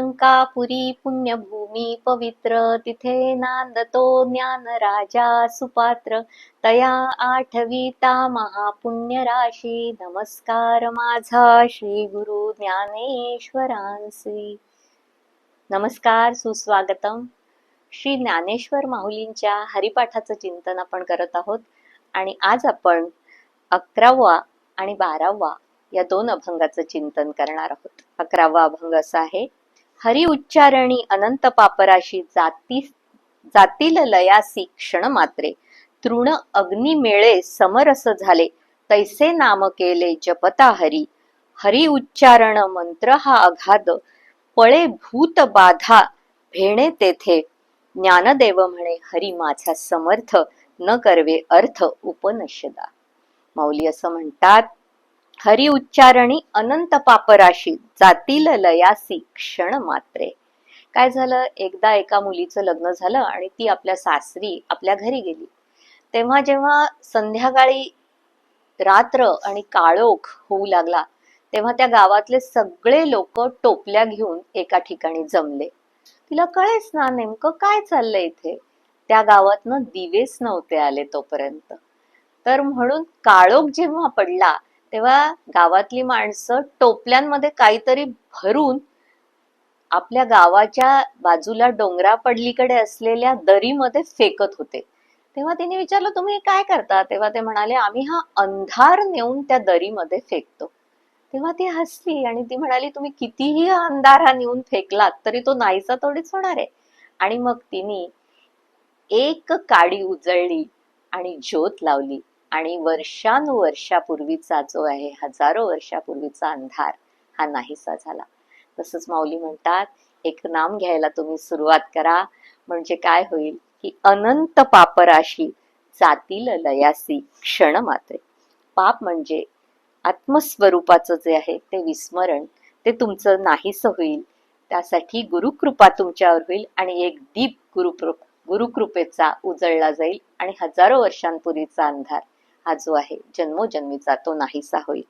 अलंकापुरी पुण्यभूमी पवित्र तिथे नांदतो ज्ञान राजा सुपात्र. तया आठविता महापुण्य राशी नमस्कार माझा श्री गुरु ज्ञानेश्वरांसी. नमस्कार सुस्वागतम. श्री ज्ञानेश्वर माहुलींच्या हरिपाठाचं चिंतन आपण करत आहोत. आणि आज आपण अकरावा आणि बारावा या दोन अभंगाचं चिंतन करणार आहोत. अकरावा अभंग असा आहे हरि उच्चारणी अनंत पापराशी जाती जातील लयासी क्षण मात्रे. तृण अग्निमेळे समरस झाले. तैसे नाम केले जपता हरी. हरि उच्चारण मंत्र हा अघाद पळे भूत बाधा भेणे तेथे. ज्ञानदेव म्हणे हरी माझा समर्थ न करवे अर्थ उपनिषदा. मौली असं म्हणतात हरि उच्चारणी अनंत पापराशी जातील लयासी क्षण मात्रे. काय झालं? एकदा एका मुलीचं लग्न झालं आणि ती आपल्या सासरी आपल्या घरी गेली. तेव्हा जेव्हा संध्याकाळी रात्र आणि काळोख होऊ लागला तेव्हा त्या गावातले सगळे लोक टोपल्या घेऊन एका ठिकाणी जमले. तिला कळेच ना नेमकं काय चाललंय इथे. त्या गावातनं दिवेच नव्हते आले तोपर्यंत. तर म्हणून काळोख जेव्हा पडला तेव्हा गावातली माणसं टोपल्यांमध्ये काहीतरी भरून आपल्या गावाच्या बाजूला डोंगरा पडलीकडे असलेल्या दरीमध्ये फेकत होते. तेव्हा तिने विचारलं तुम्ही काय करता? तेव्हा ते म्हणाले आम्ही हा अंधार नेऊन त्या दरीमध्ये फेकतो. तेव्हा ती हसली आणि ती म्हणाली तुम्ही कितीही हा अंधार हा नेऊन फेकलात तरी तो नाहीसा थोडीच होणार आहे. आणि मग तिने एक काडी उजळली आणि ज्योत लावली. आणि वर्षानुवर्षापूर्वीचा जो आहे हजारो वर्षापूर्वीचा अंधार हा नाहीसा झाला. तसंच माऊली म्हणतात एक नाम घ्यायला तुम्ही सुरुवात करा. म्हणजे काय होईल की अनंत पापराशी जातील लयासी क्षण मात्रे. पाप म्हणजे आत्मस्वरूपाचं जे आहे ते विस्मरण ते तुमचं नाहीस होईल. त्यासाठी गुरुकृपा तुमच्यावर होईल आणि एक दीप गुरुकृप गुरुकृपेचा उजळला जाईल आणि हजारो वर्षांपूर्वीचा अंधार हा जो आहे जन्मोजन्मीचा तो नाहीसा होईल.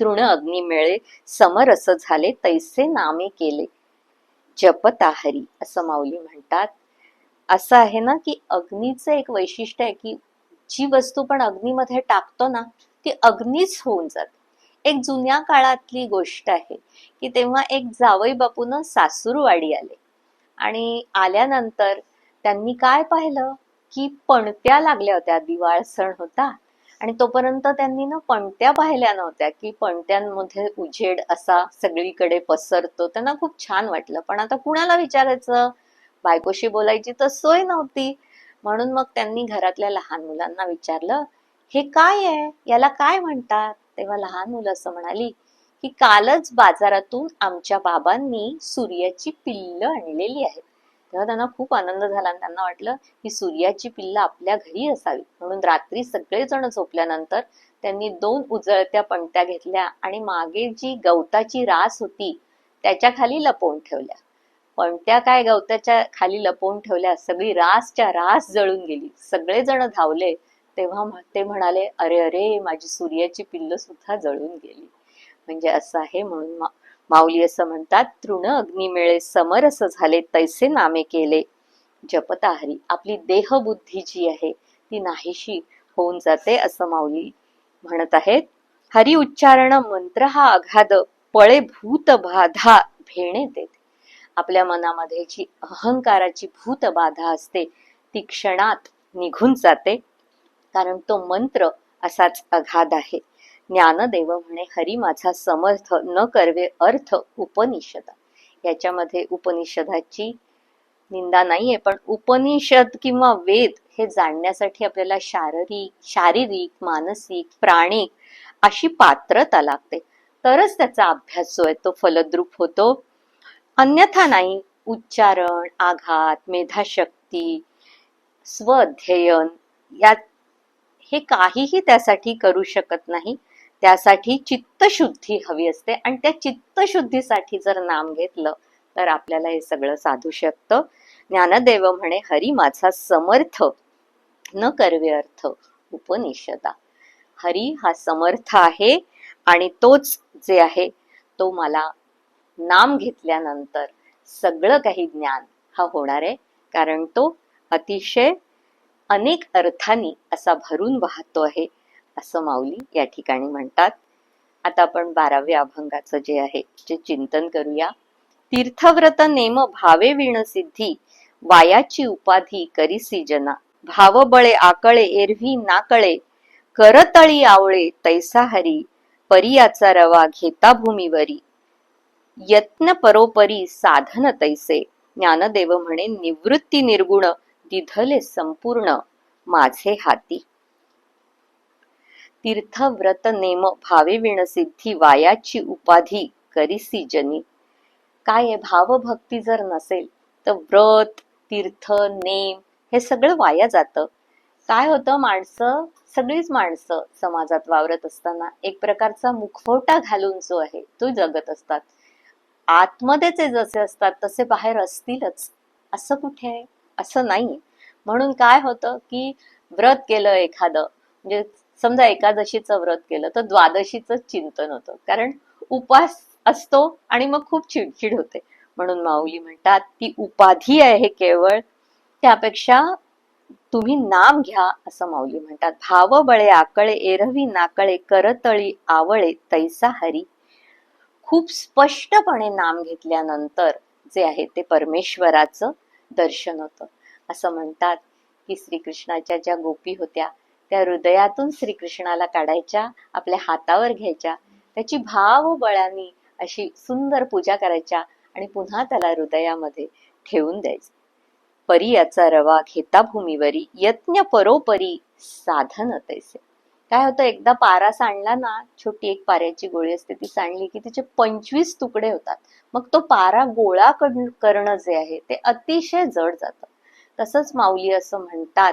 तृण अग्नी मिळे समरस झाले तैसे नामे केले. जपता हरी असं माऊली म्हणतात. असं आहे ना की अग्नीचं एक वैशिष्ट्य आहे की जी वस्तू पण अग्नीमध्ये टाकतो ना ती अग्नीच होऊन जाते. एक जुन्या काळातली गोष्ट आहे की तेव्हा एक जावई बापून सासूरवाडी आले. आणि आल्यानंतर त्यांनी काय पाहिलं? की पणत्या लागल्या होत्या. दिवाळ सण होता आणि तोपर्यंत त्यांनी ना पणत्या पाहिल्या नव्हत्या की पणत्यांमध्ये उजेड असा सगळीकडे पसरतो. त्यांना खूप छान वाटलं. पण आता कुणाला विचारायचं? बायकोशी बोलायची तर सोय नव्हती. म्हणून मग त्यांनी घरातल्या लहान मुलांना विचारलं हे काय आहे? याला काय म्हणतात? तेव्हा लहान मुलं असं म्हणाली की कालच बाजारातून आमच्या बाबांनी सूर्याची पिल्ल आणलेली आहेत. तेव्हा त्यांना खूप आनंद झाला आणि त्यांना वाटलं की सूर्याची पिल्ल आपल्या घरी असावी. म्हणून रात्री सगळेजण झोपल्यानंतर त्यांनी दोन उजळत्या पणत्या घेतल्या आणि मागे जी गवताची रास होती त्याच्याखाली लपवून ठेवल्या. पणत्या काय गवताच्या खाली लपवून ठेवल्या? सगळी रासच्या रास जळून गेली. सगळेजण धावले. तेव्हा ते म्हणाले अरे अरे माझी सूर्याची पिल्ल सुद्धा जळून गेली. म्हणजे असं आहे म्हणून माऊली असं म्हणतात तृण अग्नी समरस झाले तैसे नामे केले. जपता हरी आपली देहबुद्धी जी आहे ती नाहीशी होऊन जाते असं माऊली म्हणत आहेत. हरी उच्चारण मंत्र हा अगाध पळे भूत बाधा भेणे देत. आपल्या मनामध्ये जी अहंकाराची भूत बाधा असते ती क्षणात निघून जाते. कारण तो मंत्र असाच अघाध आहे. ज्ञानदेव म्हणे हरी माझा समर्थ न करवे अर्थ उपनिषदा. याच्यामध्ये उपनिषदाची निंदा नाहीये पण उपनिषद किंवा वेद हे जाणण्यासाठी आपल्याला शारीरिक शारीरिक मानसिक प्राणिक अशी पात्रता लागते. तरच त्याचा अभ्यास जो आहे तो फलद्रूप होतो. अन्यथा नाही उच्चारण आघात मेधाशक्ती स्वअध्ययन या हे काहीही त्यासाठी करू शकत नाही. त्यासाठी चित्तशुद्धी हवी असते. आणि त्या चित्तशुद्धीसाठी जर नाम घेतलं तर आपल्याला हे सगळं साधू शकतं. ज्ञानदेव म्हणे हरी माझा समर्थ न करवे अर्थ उपनिषदा. हरी हा समर्थ आहे आणि तोच जे आहे तो मला नाम घेतल्यानंतर सगळं काही ज्ञान हा होणार आहे. कारण तो अतिशय अनेक अर्थांनी असा भरून वाहतो आहे. असं माऊली या ठिकाणी म्हणतात. आता आपण बाराव्या अभंगाचं जे आहे ते चिंतन करूया. तीर्थव्रत नेम भावे विण सिद्धी वायाची उपाधी करिसी जना भावबळे आकळे एरवी नाकळे करतळी आवळे तैसा हरी परियाचा रवा घेता भूमीवरी. यत्न परोपरी साधन तैसे ज्ञानदेव म्हणे निवृत्ती निर्गुण दिधले संपूर्ण माझे हाती. तीर्थव्रत नेम भावे विणसिद्धी वायाची उपाधी करिसी जनी. काय आहे? भावभक्ती जर नसेल तर व्रत तीर्थ नेम हे सगळं वाया जातं. काय होतं? माणसं सगळीच माणसं समाजात वावरत असताना एक प्रकारचा मुखवटा घालून जो आहे तो जगत असतात. आतमध्ये जसे असतात तसे बाहेर असतीलच. असं कुठे आहे? असं नाही म्हणून काय होतं की व्रत केलं एखादं म्हणजे समजा एकादशीचं व्रत केलं तर द्वादशीचं चिंतन होतं. कारण उपास असतो आणि मग खूप चिडचिड होते. म्हणून माऊली म्हणतात ती उपाधी आहे केवळ. त्यापेक्षा तुम्ही नाम घ्या असं माऊली म्हणतात. भाव बळे आकळे एरवी नाकळे करतळी आवळे तैसा हरी. खूप स्पष्टपणे नाम घेतल्यानंतर जे आहे ते परमेश्वराचं दर्शन होतं. असं म्हणतात की श्रीकृष्णाच्या ज्या गोपी होत्या त्या हृदयातून श्रीकृष्णाला काढायच्या आपल्या हातावर घ्यायच्या त्याची भाव बळानी अशी सुंदर पूजा करायच्या आणि पुन्हा त्याला हृदयामध्ये ठेवून द्यायचं. परी याचा रवा घेता भूमीवरी यत्न परोपरी साधन तैसे. काय होतं एकदा पारा सांडला ना छोटी एक पाऱ्याची गोळी असते ती सांडली की तिचे पंचवीस तुकडे होतात. मग तो पारा गोळा करणं जे आहे ते अतिशय जड जातं. तसंच माऊली असं म्हणतात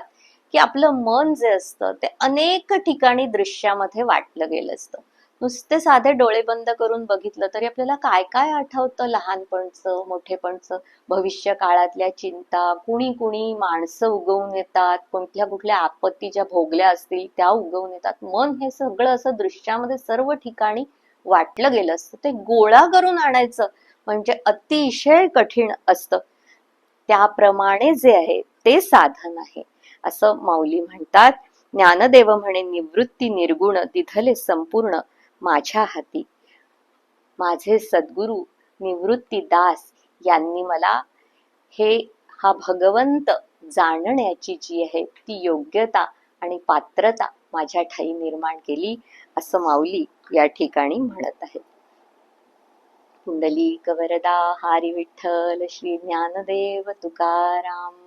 की आपलं मन जे असतं ते अनेक ठिकाणी दृश्यामध्ये वाटलं गेलं असतं. नुसते साधे डोळे बंद करून बघितलं तरी आपल्याला काय काय आठवतं लहानपणचं मोठेपणचं? भविष्य काळातल्या चिंता कुणी कुणी माणसं उगवून येतात कोणत्या कुठल्या आपत्ती ज्या भोगल्या असतील त्या उगवून येतात. मन हे सगळं असं दृश्यामध्ये सर्व ठिकाणी वाटलं गेलं असतं. ते गोळा करून आणायचं म्हणजे अतिशय कठीण असतं. त्याप्रमाणे जे आहे ते साधन आहे. असं माऊली म्हणतात. ज्ञानदेव म्हणे निवृत्ती निर्गुण तिथले संपूर्ण माझ्या हाती. माझे सद्गुरु निवृत्ती दास यांनी मला हे हा भगवंत जाणण्याची जी आहे ती योग्यता आणि पात्रता माझ्या ठाई निर्माण केली असं माऊली या ठिकाणी म्हणत आहे कुंडली कवरदा हरी विठ्ठल श्री ज्ञानदेव तुकाराम.